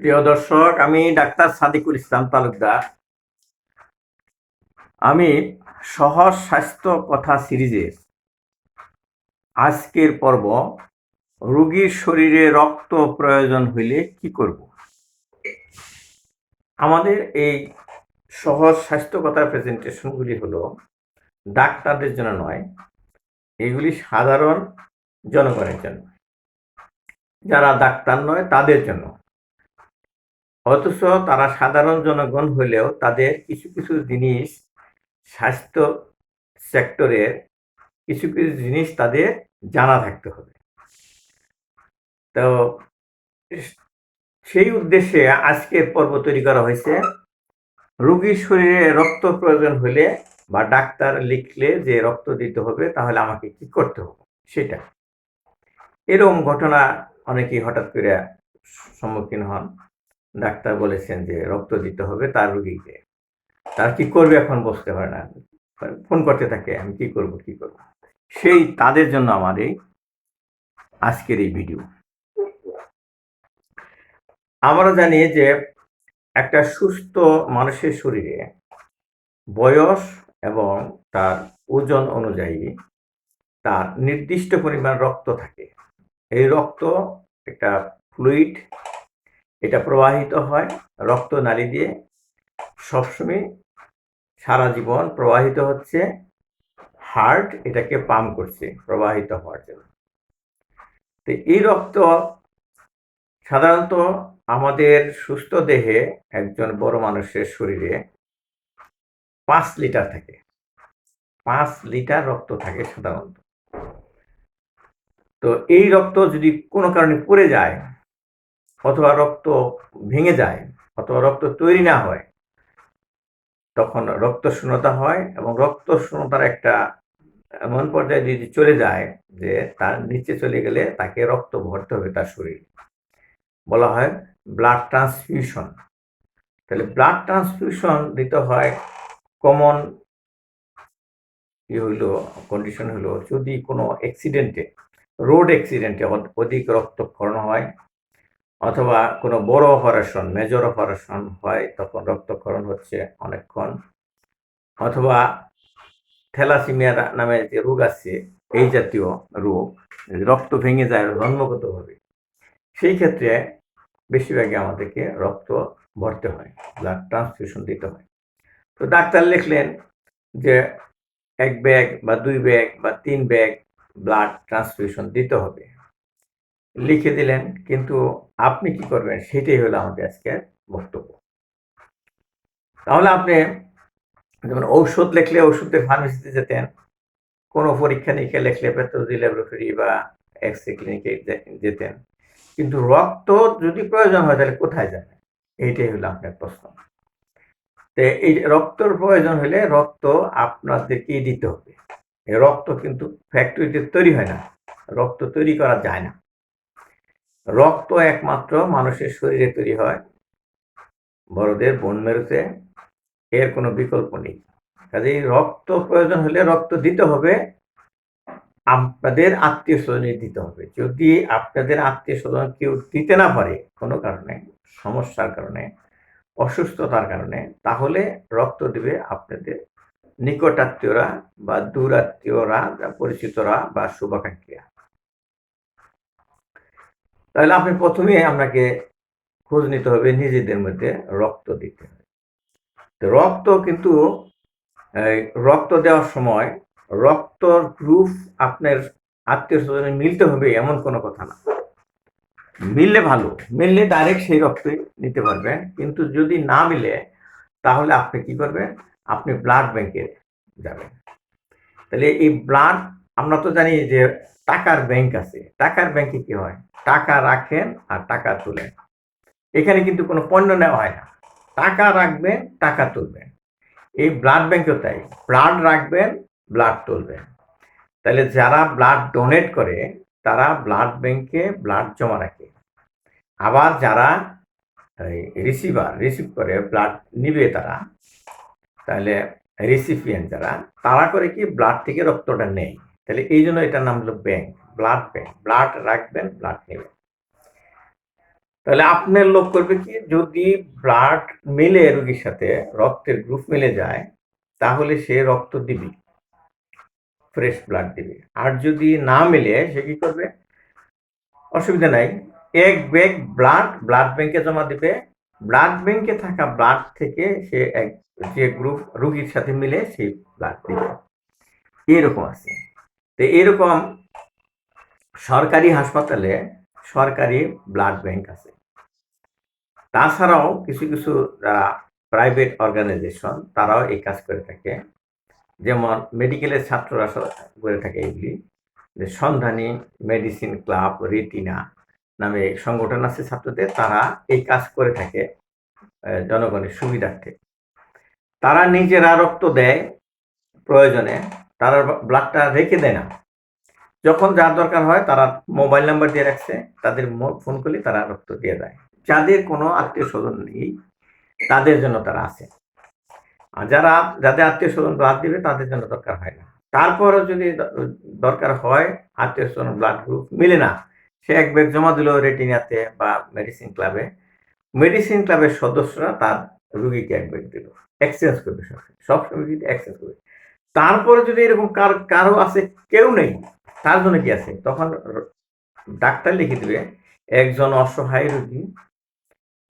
প্রিয় দর্শক, আমি ডাক্তার সাদিকুল ইসলাম তালুকদার। আমি সহজ স্বাস্থ্য কথা সিরিজের আজকের পর্ব, রোগীর শরীরে রক্ত প্রয়োজন হইলে কি করব? আমাদের এই সহজ স্বাস্থ্য কথা প্রেজেন্টেশনগুলি হলো ডাক্তারদের জন্য নয়, এগুলি সাধারণ জনগণের জন্য। যারা ডাক্তার নয়, তাদের জন্য। অথচ তারা সাধারণ জনগণ হলেও তাদের কিছু কিছু জিনিস স্বাস্থ্য সেক্টরের কিছু কিছু জিনিস তাদের জানা থাকতে হবে। তো সেই উদ্দেশ্যে আজকের পর্ব তৈরি করা হয়েছে। রোগীর শরীরে রক্ত প্রয়োজন হলে বা ডাক্তার লিখলে যে রক্ত দিতে হবে, তাহলে আমাকে কি করতে হবে সেটা। এরকম ঘটনা অনেকেই হঠাৎ করে সম্মুখীন হন। ডাক্তার বলেছেন যে, রক্ত দিতে হবে তার রুগীকে। তার কি করবে এখন বুঝতে পারে না। ফোন করতে থাকে, আমি কি করব কি করব? সেই তাদের জন্য আমার এই আজকের এই ভিডিও আমরা জানি যে, একটা সুস্থ মানুষের শরীরে বয়স এবং তার ওজন অনুযায়ী তার নির্দিষ্ট পরিমাণ রক্ত থাকে। এই রক্ত একটা ফ্লুইড এটা প্রবাহিত হয় রক্ত নালী দিয়ে। সবসময় সারা জীবন প্রবাহিত হচ্ছে হার্ট, এটাকে পাম্প করছে, প্রবাহিত হওয়ার জন্য। তো এই রক্ত সাধারণত আমাদের সুস্থ দেহে একজন বড় মানুষের শরীরে পাঁচ লিটার থাকে। পাঁচ লিটার রক্ত থাকে সাধারণত। তো এই রক্ত যদি কোনো কারণে পড়ে যায় অথবা রক্ত ভেঙে যায় অথবা রক্ত তৈরি না হয়, তখন রক্ত শূন্যতা হয় এবং রক্ত শূন্যতার একটা এমন পর্যায়ে যদি চলে যায় যে তার নিচে চলে গেলে তাকে রক্ত ভরতে হবে তার শরীর। বলা হয় ব্লাড ট্রান্সফিউশন তাহলে ব্লাড ট্রান্সফিউশন দিতে হয় কমন কি হইল কন্ডিশন হলো যদি কোনো অ্যাক্সিডেন্টে রোড অ্যাক্সিডেন্টে অধিক রক্তক্ষরণ হয় অথবা কোনো বড় অপারেশন মেজর অপারেশন হয়, তখন রক্তক্ষরণ হচ্ছে অনেকক্ষণ। অথবা থ্যালাসিমিয়া নামে যে রোগ আছে, এই জাতীয় রোগ রক্ত ভেঙে যায় জন্মগতভাবে সেই ক্ষেত্রে বেশিরভাগই আমাদেরকে রক্ত ভরতে হয় ব্লাড ট্রান্সফিউশন দিতে হয়। তো ডাক্তার লিখলেন যে এক ব্যাগ বা দুই ব্যাগ বা তিন ব্যাগ ব্লাড ট্রান্সফিউশন দিতে হবে। লিখে দিলেন, কিন্তু আপনি কি করবেন? সেটাই হলো আমাদের আজকের বক্তব্য। তাহলে আপনি যেমন ঔষধ লিখলে ওষুধের ফার্মেসিতে যেতেন, কোনো পরীক্ষা নিরীক্ষা লিখলে প্যাথোলজি ল্যাবরেটরি বা এক্স রে ক্লিনিকে যেতেন, কিন্তু রক্ত যদি প্রয়োজন হয় তাহলে কোথায় যাবেন এইটাই হলো আপনার প্রশ্ন। তো এই রক্তর প্রয়োজন হলে রক্ত আপনাদেরকেই দিতে হবে? রক্ত কিন্তু ফ্যাক্টরিতে তৈরি হয় না। রক্ত তৈরি করা যায় না। রক্ত একমাত্র মানুষের শরীরে তৈরি হয়। বড়দের বন মেরুতে এর কোনো বিকল্প নেই। কাজেই রক্ত প্রয়োজন হলে রক্ত দিতে হবে, আপনাদের আত্মীয় স্বজনে দিতে হবে। যদি আপনাদের আত্মীয় স্বজন কেউ দিতে না পারে কোনো কারণে, সমস্যার কারণে, অসুস্থতার কারণে, তাহলে রক্ত দিবে আপনাদের নিকটাত্মীয়রা বা দূরাত্মীয়রা পরিচিতরা বা শুভাকাঙ্ক্ষীরা। তাহলে আপনি প্রথমে আপনাকে খোঁজ নিতে হবে নিজেদের মধ্যে রক্ত দিতে। হবে তো রক্ত কিন্তু রক্ত দেওয়ার সময় রক্তর গ্রুপ আপনার আত্মীয় স্বজনে মিলতে হবে এমন কোনো কথা না। মিললে ভালো, মিললে ডাইরেক্ট সেই রক্তই নিতে পারবেন। কিন্তু যদি না মিলে, তাহলে আপনি কি করবেন? আপনি ব্লাড ব্যাংকে যাবেন। তাহলে এই ব্লাড আমরা তো জানি যে টাকার ব্যাংক আছে। টাকার ব্যাংকে কি হয়? টাকা রাখেন আর টাকা তোলেন। এখানে কিন্তু কোনো পণ্য নেওয়া হয় না। টাকা রাখবেন, টাকা তুলবেন। এই ব্লাড ব্যাংকেও তাই। ব্লাড রাখবেন ব্লাড তুলবেন। তাহলে যারা ব্লাড ডোনেট করে, তারা ব্লাড ব্যাংকে ব্লাড জমা রাখে। আবার যারা রিসিভার রিসিভ করে ব্লাড নিবে তারা, তাহলে রিসিপিয়েন্ট যারা, তারা করে কি ব্লাড থেকে রক্তটা নেয়। তাহলে এই জন্য এটার নাম হলো ব্যাংক ব্লাড ব্যাংক ব্লাড রাখবেন ব্লাড নেবেন। তাহলে আপনার লোক করবে কি, যদি ব্লাড মিলে রোগীর সাথে, রক্তের গ্রুপ মিলে যায়, তাহলে সে রক্ত দিবে ফ্রেশ ব্লাড দিবে। আর যদি না মিলে, সে কি করবে? অসুবিধা নাই। এক ব্যাগ ব্লাড ব্লাড ব্যাংকে জমা দিবে। ব্লাড ব্যাংকে থাকা ব্লাড থেকে সে এক, যে গ্রুপ রোগীর সাথে মিলে সেই ব্লাড দিবে। এরকম আছে। তো এরকম সরকারি হাসপাতালে সরকারি ব্লাড ব্যাংক আছে। তাছাড়াও কিছু কিছু যারা প্রাইভেট অর্গানাইজেশন তারাও এই কাজ করে থাকে। যেমন মেডিকেলের ছাত্ররা করে থাকে এগুলি। যে সন্ধানী মেডিসিন ক্লাব রেটিনা নামে সংগঠন আছে ছাত্রদের, তারা এই কাজ করে থাকে জনগণের সুবিধার্থে। তারা নিজেরা রক্ত দেয় প্রয়োজনে। তারা ব্লাডটা রেখে দেয় না। যখন যার দরকার হয় তারা মোবাইল নাম্বার দিয়ে রাখছে, তাদের ফোন করলে তারা রক্ত দিয়ে দেয়। যাদের কোনো আত্মীয় স্বজন নেই, তাদের জন্য তারা আছে। আর যারা, যাদের আত্মীয় স্বজন ব্লাড দিবে, তাদের জন্য দরকার হয় না। তারপরও যদি দরকার হয় আত্মীয় স্বজন ব্লাড গ্রুপ মিলে না, সে এক ব্যাগ জমা দিল রেটিনাতে বা মেডিসিন ক্লাবে মেডিসিন ক্লাবের সদস্যরা তার রুগীকে এক ব্যাগ দিল। এক্সচেঞ্জ করবে সব সময়। এক্সচেঞ্জ করবে। তারপরে যদি এরকম কার, কারও আছে, কেউ নেই, তার জন্য কি আছে? তখন ডাক্তার লিখে দিবে, একজন অসহায় রোগী,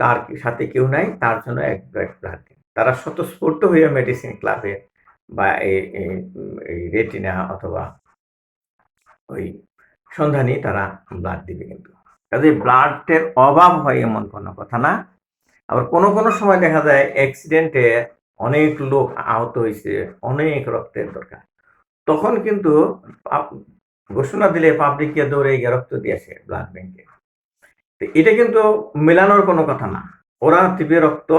তার সাথে কেউ নাই, তার জন্য এক ব্লাড তারা স্বতঃস্ফূর্ত হয়ে মেডিসিন ক্লাবে বা এই রেটিনা অথবা ওই সন্ধানী তারা ব্লাড দিবে কিন্তু। কাজে ব্লাডের অভাব হয় এমন কোনো কথা না। আবার কোনো কোনো সময় দেখা যায় অ্যাক্সিডেন্টে অনেক লোক আহত হয়েছে, অনেক রক্তের দরকার। তখন কিন্তু ঘোষণা দিলে পাবলিককে দৌড়ে গিয়ে রক্ত দিয়েছে ব্লাড ব্যাংকে এটা কিন্তু মেলানোর কোনো কথা না। ওরা দিবে রক্ত,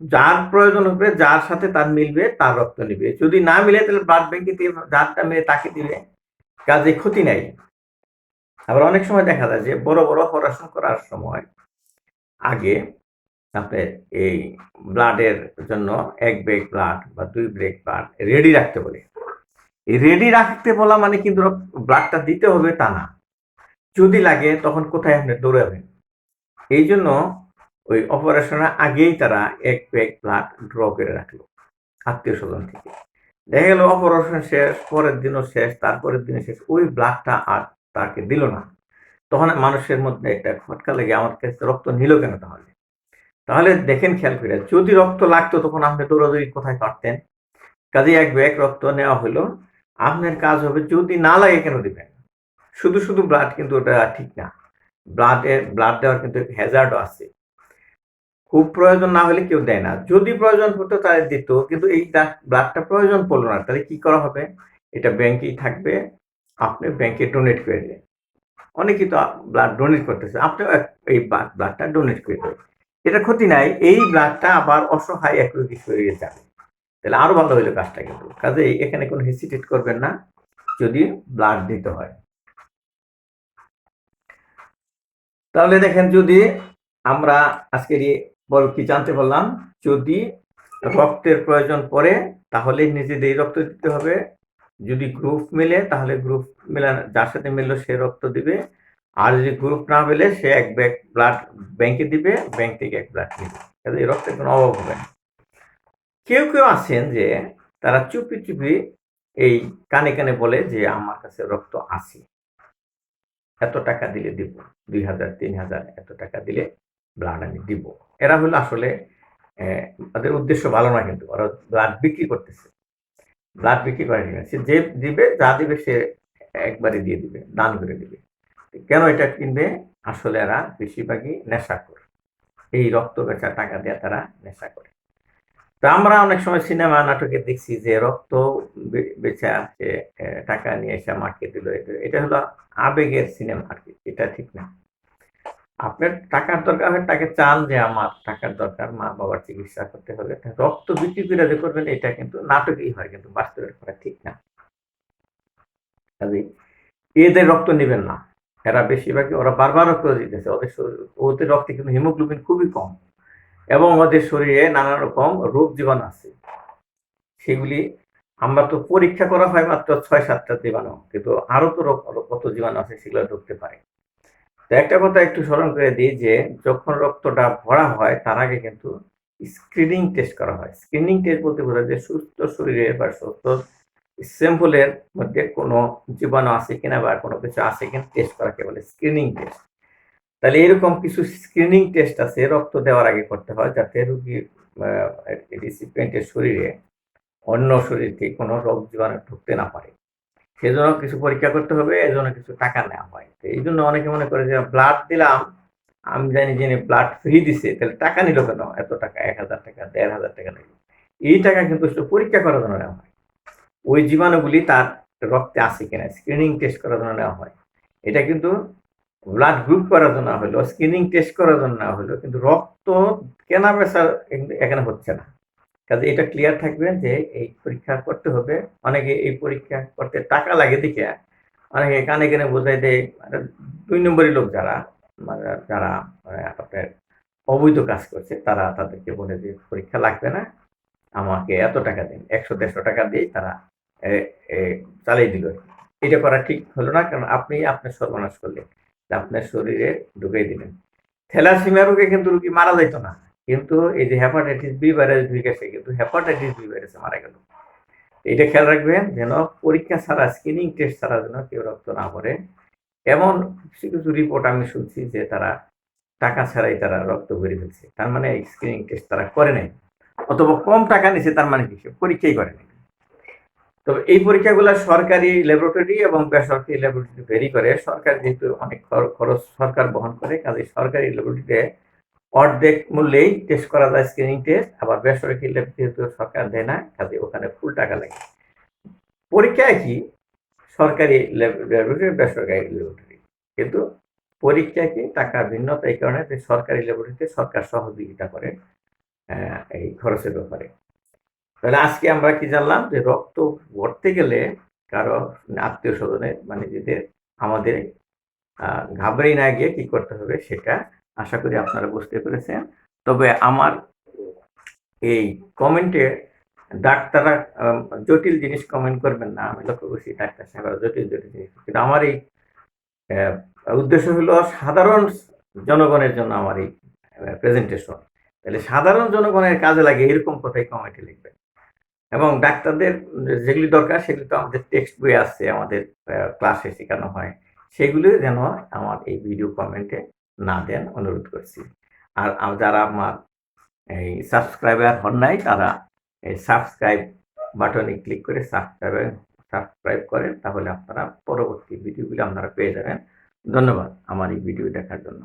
যার প্রয়োজন হবে, যার সাথে তার মিলবে, তার রক্ত নিবে। যদি না মিলে, তাহলে ব্লাড ব্যাংকে দিয়ে যারটা মিলে তাকে দিবে। কাজে ক্ষতি নাই। আবার অনেক সময় দেখা যায় যে বড় বড় অপারেশন করার সময় আগে আপনার এই ব্লাডের জন্য এক ব্রেক ব্লাড বা দুই ব্রেক ব্লাড রেডি রাখতে বলে। রেডি রাখতে বলা মানে কিন্তু ব্লাডটা দিতে হবে তা না। যদি লাগে তখন কোথায় আপনি দৌড়াবেন? এই জন্য ওই অপারেশনের আগেই তারা এক ব্যাগ ব্লাড ড্র করে রাখল আত্মীয় স্বজন থেকে। দেখা গেল অপারেশন শেষ, পরের দিনও শেষ, তারপরের দিনে শেষ, ওই ব্লাডটা আর তাকে দিল না। তখন মানুষের মধ্যে একটা খটকা লেগে, আমার কাছে রক্ত নিল কেন তাহলে? তাহলে দেখেন খেয়াল করে যদি রক্ত লাগতো তখন আপনি দৌড়াদৌড়ি কোথায় পারতেন কাজে এক ব্যাগ রক্ত নেওয়া হলো, আপনার কাজ হবে যদি না লাগে কেন দিবেন? শুধু শুধু ব্লাড কিন্তু ওটা ঠিক না। ব্লাডে ব্লাড দেওয়ার কিন্তু হ্যাজার্ডও আছে। খুব প্রয়োজন না হলে কেউ দেয় না। যদি প্রয়োজন পড়তো তাহলে দিত, কিন্তু এই ব্লাডটা প্রয়োজন পড়ল না। তাহলে কি করা হবে? এটা ব্যাংকেই থাকবে। আপনি ব্যাংকে ডোনেট করে দিলেন। অনেকেই তো ব্লাড ডোনেট করতেছে। আপনিও এই ব্লাডটা ডোনেট করে দেবেন এটা ক্ষতি নাই, এই ব্লাডটা আবার অসহায় এক রোগী শরীরে যাবে। তাহলে আরও ভালো হইল কাজটা কিন্তু। কাজে এখানে কোনো হেসিটেট করবেন না, যদি ব্লাড দিতে হয়। তাহলে দেখেন যদি আমরা আজকের বল কি জানতে পারলাম, যদি রক্তের প্রয়োজন পড়ে, তাহলে নিজেদের রক্ত দিতে হবে। যদি গ্রুপ মিলে, তাহলে গ্রুপ মিলান, যার সাথে মিললো সে রক্ত দিবে। আর যদি গ্রুপ না মিলে, সে এক ব্যাগ ব্লাড ব্যাংকে দিবে ব্যাংক থেকে এক ব্লাড দিবে কাজে এই রক্তের কোনো অভাব হবে না। কেউ কেউ আছেন যে, তারা চুপি চুপি এই কানে কানে বলে যে, আমার কাছে রক্ত আছে। এত টাকা দিলে দিব। দুই হাজার, তিন হাজার, এত টাকা দিলে ব্লাড আমি দিব। এরা হলো আসলে ওদের উদ্দেশ্য ভালো না কিন্তু। ওরা ব্লাড বিক্রি করতেছে। ব্লাড বিক্রি করে সে যে দিবে, যা দিবে সে একবারে দিয়ে দিবে, দান করে দিবে। কেন এটা কিনবে? আসলে এরা বেশিরভাগই নেশা করে। এই রক্ত বেচা টাকা দিয়ে তারা নেশা করে। তো আমরা অনেক সময় সিনেমা নাটকে দেখছি যে রক্ত বেচা সে টাকা নিয়ে এসে মাকে দিল, এটা- হলো আবেগের সিনেমা আর কি, এটা ঠিক না। আপনার টাকার দরকার হয়, তাকে চান যে আমার টাকার দরকার মা বাবার চিকিৎসা করতে হবে। রক্ত বিক্রি করে যে করবেন, এটা কিন্তু নাটকেই হয়, কিন্তু বাস্তবের করা ঠিক না। এদের রক্ত নেবেন না। এরা বেশিরভাগই, ওরা বারবার রক্ত দিতেছে ওদের ওদের রক্তে কিন্তু হিমোগ্লোবিন খুবই কম। এবং ওদের শরীরে নানা রকম রোগ জীবাণু আছে। সেগুলি আমরা তো পরীক্ষা করা হয় মাত্র ছয় সাতটা জীবাণু, কিন্তু আরও তো কত জীবাণু আছে সেগুলো ঢুকতে পারে। তো একটা কথা একটু স্মরণ করে দিই যে, যখন রক্তটা ভরা হয়, তার আগে কিন্তু স্ক্রিনিং টেস্ট করা হয়। স্ক্রিনিং টেস্ট বলতে বোঝায় যে সুস্থ শরীরে বা সুস্থ স্যাম্পলের মধ্যে কোনো জীবাণু আছে কিনা বা কোনো কিছু আছে কিনা টেস্ট করাকে বলে স্ক্রিনিং টেস্ট তাহলে এরকম কিছু স্ক্রিনিং টেস্ট আছে, রক্ত দেওয়ার আগে করতে হয় যাতে রুগী রিসিপিয়েন্টের শরীরে অন্য শরীর থেকে কোনো রোগ জীবাণু ঢুকতে না পারে। সেজন্য কিছু পরীক্ষা করতে হবে, এজন্য কিছু টাকা নেওয়া হয়। তো এই জন্য অনেকে মনে করে যে ব্লাড দিলাম, আমি জানি যিনি ব্লাড ফ্রি দিছে, তাহলে টাকা নিল কেন? এত টাকা, এক হাজার টাকা, দেড় হাজার টাকা নিল। এই টাকা কিন্তু পরীক্ষা করার জন্য নেওয়া হয়। ওই জীবাণুগুলি তার রক্তে আছে কিনা? স্ক্রিনিং টেস্ট করার জন্য নেওয়া হয়। এটা কিন্তু ব্লাড গ্রুপ করার জন্য হলো স্ক্রিনিং টেস্ট করার জন্য নেওয়া হলো, কিন্তু রক্ত কেনা বেচা এখানে হচ্ছে না। কাজে এটা ক্লিয়ার থাকবে যে এই পরীক্ষা করতে হবে। অনেকে এই পরীক্ষা করতে টাকা লাগে দেখে। অনেকে কানে কানে বোঝাই দেয় মানে দুই নম্বরই লোক যারা মানে যারা মানে আপনার অবৈধ কাজ করছে, তারা তাদেরকে বলে যে, পরীক্ষা লাগবে না। আমাকে এত টাকা দিন, একশো দেড়শো টাকা দিয়ে তারা চালিয়ে দিল। এটা করা ঠিক হলো না, কারণ আপনি আপনার সর্বনাশ করলেন। আপনার শরীরে ঢুকিয়ে দিলেন। থ্যালাসিমিয়া রোগে কিন্তু রুগী মারা যাইতো না। কিন্তু এই যে হেপাটাইটিস বি ভাইরাস ঢুকেছে কিন্তু হেপাটাইটিস বি ভাইরাসে মারা গেল। এটা খেয়াল রাখবেন যেন পরীক্ষা ছাড়া স্ক্রিনিং টেস্ট ছাড়া যেন কেউ রক্ত না পড়ে। এমন কিছু কিছু রিপোর্ট আমি শুনছি যে তারা টাকা ছাড়াই তারা রক্ত ভরে ফেলছে। তার মানে স্ক্রিনিং টেস্ট তারা করে নাই। অথবা কম টাকা নিছে, তার মানে কি? পরীক্ষাই করে নাই। তবে এই পরীক্ষাগুলো সরকারি ল্যাবরেটরি এবং বেসরকারি ল্যাবরেটরি ভেরি করে। সরকার যেহেতু অনেক খর- খরচ সরকার বহন করে, কাজে সরকারি ল্যাবরেটরিতে অর্ধেক মূল্যেই টেস্ট করা যায় স্ক্রিনিং টেস্ট আবার বেসরকারি ল্যাব যেহেতু সরকার দেয় না, কাজে ওখানে ফুল টাকা লাগে। পরীক্ষা কি? সরকারি ল্যাবরেটরি বেসরকারি ল্যাবরেটরি কিন্তু পরীক্ষা কি টাকা ভিন্নতা এই কারণে যে সরকারি ল্যাবরেটরিতে সরকার সহযোগিতা করে এই খরচের ব্যাপারে। তাহলে আজকে আমরা কি জানলাম যে রক্ত ভরতে গেলে কারও আত্মীয় স্বজনের মানে নিজেদের আমাদের ঘাবড়ে না গিয়ে কি করতে হবে সেটা আশা করি আপনারা বুঝতে পেরেছেন। তবে আমার এই কমেন্টে ডাক্তাররা জটিল জিনিস কমেন্ট করবেন না, আমি লক্ষ্য করছি ডাক্তার সাহেবরা জটিল জটিল জিনিস কিন্তু আমার এই উদ্দেশ্য হলো সাধারণ জনগণের জন্য আমার এই প্রেজেন্টেশন তাহলে সাধারণ জনগণের কাজে লাগে, এরকম কথাই কমেন্টে লিখবেন। এবং ডাক্তারদের যেগুলি দরকার, সেগুলি তো আমাদের টেক্সট বই আছে, আমাদের ক্লাসে শেখানো হয়। সেগুলি যেন আমার এই ভিডিও কমেন্টে না দেন, অনুরোধ করছি। আর যারা আমার এই সাবস্ক্রাইবার হন নাই, তারা এই সাবস্ক্রাইব বাটনে ক্লিক করে সাবস্ক্রাইব সাবস্ক্রাইব করেন, তাহলে আপনারা পরবর্তী ভিডিওগুলি আপনারা পেয়ে যাবেন। ধন্যবাদ আমার এই ভিডিও দেখার জন্য।